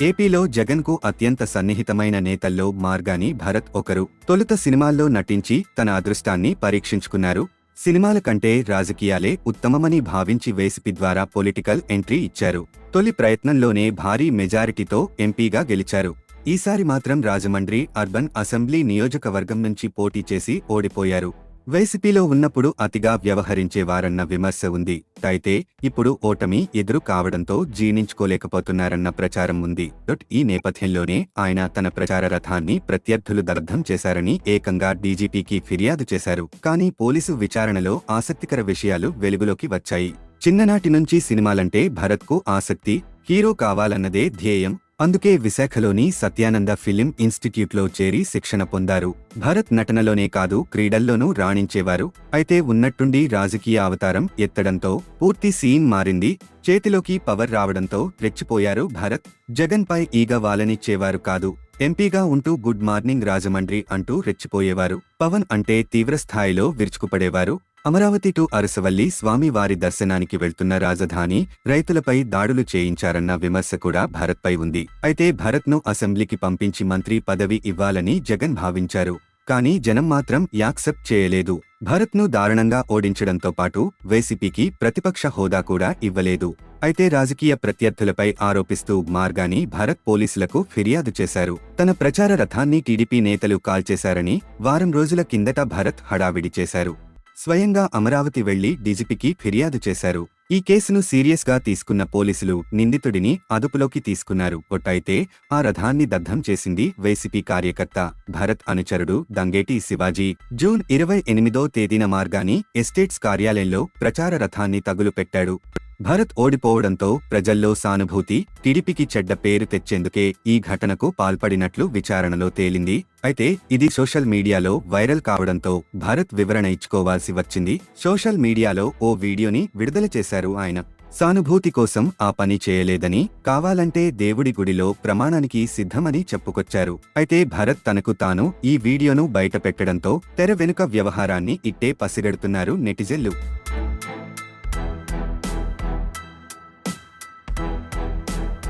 ఏపీలో జగన్కు అత్యంత సన్నిహితమైన నేతల్లో మార్గాని భరత్ ఒకరు. తొలుత సినిమాల్లో నటించి తన అదృష్టాన్ని పరీక్షించుకున్నారు. సినిమాల కంటే రాజకీయాలే ఉత్తమమని భావించి వేసిపి ద్వారా పొలిటికల్ ఎంట్రీ ఇచ్చారు. తొలి ప్రయత్నంలోనే భారీ మెజారిటీతో ఎంపీగా గెలిచారు. ఈసారి మాత్రం రాజమండ్రి అర్బన్ అసెంబ్లీ నియోజకవర్గం నుంచి పోటీ చేసి ఓడిపోయారు. వైసీపీలో ఉన్నప్పుడు అతిగా వ్యవహరించేవారన్న విమర్శ ఉంది. అయితే ఇప్పుడు ఓటమి ఎదురు కావడంతో జీర్ణించుకోలేకపోతున్నారన్న ప్రచారం ఉంది. ఈ నేపథ్యంలోనే ఆయన తన ప్రచార రథాన్ని ప్రత్యర్థులు దగ్ధం చేశారని ఏకంగా డీజీపీకి ఫిర్యాదు చేశారు. కానీ పోలీసు విచారణలో ఆసక్తికర విషయాలు వెలుగులోకి వచ్చాయి. చిన్ననాటి నుంచి సినిమాలంటే భరత్కు ఆసక్తి హీరో కావాలన్నదే ధ్యేయం అందుకే విశాఖలోని సత్యానంద ఫిలిం ఇన్స్టిట్యూట్లో చేరి శిక్షణ పొందారు. భరత్ నటనలోనే కాదు క్రీడల్లోనూ రాణించేవారు. అయితే ఉన్నట్టుండి రాజకీయ అవతారం ఎత్తడంతో పూర్తి సీన్ మారింది. చేతిలోకి పవర్ రావడంతో రెచ్చిపోయారు భరత్. జగన్ పై ఈగ వాలనిచ్చేవారు కాదు. ఎంపీగా ఉంటూ గుడ్ మార్నింగ్ రాజమండ్రి అంటూ రెచ్చిపోయేవారు. పవన్ అంటే తీవ్రస్థాయిలో విరుచుకుపడేవారు. అమరావతి టు అరసవల్లి స్వామివారి దర్శనానికి వెళ్తున్న రాజధాని రైతులపై దాడులు చేయించారన్న విమర్శ కూడా భరత్పై ఉంది. అయితే భరత్ను అసెంబ్లీకి పంపించి మంత్రి పదవి ఇవ్వాలని జగన్ భావించారు. కానీ జనం మాత్రం యాక్సెప్ట్ చేయలేదు. భరత్ను దారుణంగా ఓడించడంతో పాటు వైసీపీకి ప్రతిపక్ష హోదా కూడా ఇవ్వలేదు. అయితే రాజకీయ ప్రత్యర్థులపై ఆరోపిస్తూ మార్గాని భరత్ పోలీసులకు ఫిర్యాదు చేశారు. తన ప్రచార రథాన్ని టీడీపీ నేతలు కాల్చేశారని వారం రోజుల కిందట భరత్ హడావిడి చేశారు. స్వయంగా అమరావతి వెళ్ళి డీజీపీకి ఫిర్యాదు చేశారు. ఈ కేసును సీరియస్గా తీసుకున్న పోలీసులు నిందితుడిని అదుపులోకి తీసుకున్నారు. ఒట్టయితే ఆ రథాన్ని దగ్ధం చేసింది వైసీపీ కార్యకర్త భరత్ అనుచరుడు దంగేటి శివాజీ. జూన్ ఇరవై ఎనిమిదో తేదీన మార్గాని ఎస్టేట్స్ కార్యాలయంలో ప్రచార రథాన్ని తగులుపెట్టాడు. భరత్ ఓడిపోవడంతో ప్రజల్లో సానుభూతి టీడీపీకి చెడ్డ పేరు తెచ్చేందుకే ఈ ఘటనకు పాల్పడినట్లు విచారణలో తేలింది. అయితే ఇది సోషల్ మీడియాలో వైరల్ కావడంతో భరత్ వివరణ ఇచ్చుకోవాల్సి వచ్చింది. సోషల్ మీడియాలో ఓ వీడియోని విడుదల చేశారు ఆయన. సానుభూతి కోసం ఆ పని చేయలేదని కావాలంటే దేవుడి గుడిలో ప్రమాణానికి సిద్ధమని చెప్పుకొచ్చారు. అయితే భరత్ తనకు తాను ఈ వీడియోను బయటపెట్టడంతో తెర వెనుక వ్యవహారాన్ని ఇట్టే పసిగడుతున్నారు నెటిజన్లు.